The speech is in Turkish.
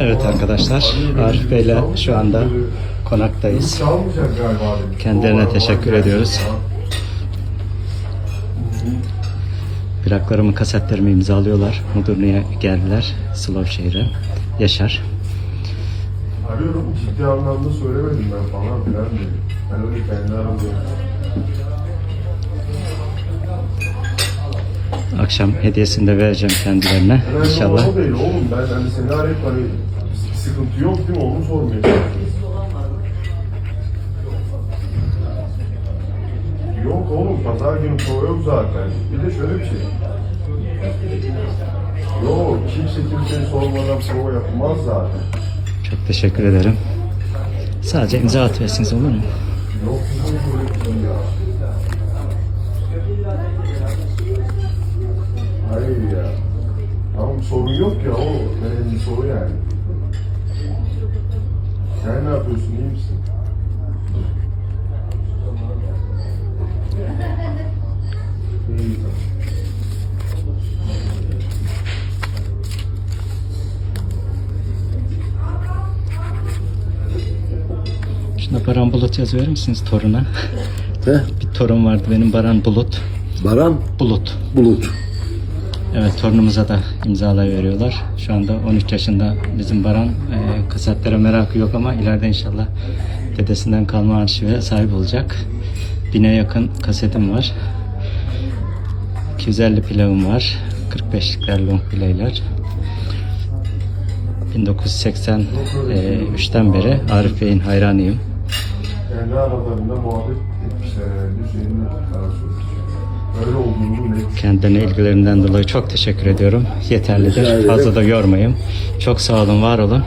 Evet arkadaşlar, Arif Bey'le şu anda konaktayız. Kendilerine teşekkür ediyoruz. Plaklarımı, kasetlerimi imzalıyorlar. Mudurnu'ya geldiler. Slovşehir'e. Yaşar. Arıyorum ciddi anlamda söylemedim ben falan filan diye. Ben öyle kendi aramda. Akşam hediyesini de vereceğim kendilerine. İnşallah. oğlum. Ben hani seni arayıp hani sıkıntı yok değil mi? Onu çalışıyorum. Yok oğlum pazar günü prova yok zaten. Bir de şöyle bir şey. Yok kimse kimseyi sormadan prova yapmaz zaten. Çok teşekkür ederim. Sadece imza atıversiniz olur mu? Yok böyle bir şey ya. Hayır ya. Tamam sorun yok ya o önemli soru yani. Sen ne yapıyorsun iyi misin? İyi tamam. Şuna Baran Bulut yazıverir misiniz toruna? He? Bir torun vardı benim Baran Bulut. Baran Bulut. Bulut. Evet torunumuza da imzalayı veriyorlar. Şu anda 13 yaşında bizim Baran e, kasetlere merakı yok ama ileride inşallah dedesinden kalma arşive sahip olacak. Bine yakın kasetim var. 250 pilavım var. 45'likler long play'ler. 1983'ten beri Arif Bey'in hayranıyım. Kendi aralarında muhabbet etmişler herhalde. Sonra. Öyle olduğunu net. Kendilerine ilgilerinden dolayı çok teşekkür ediyorum. Yeterlidir. Fazla da yormayayım. Çok sağ olun, var olun.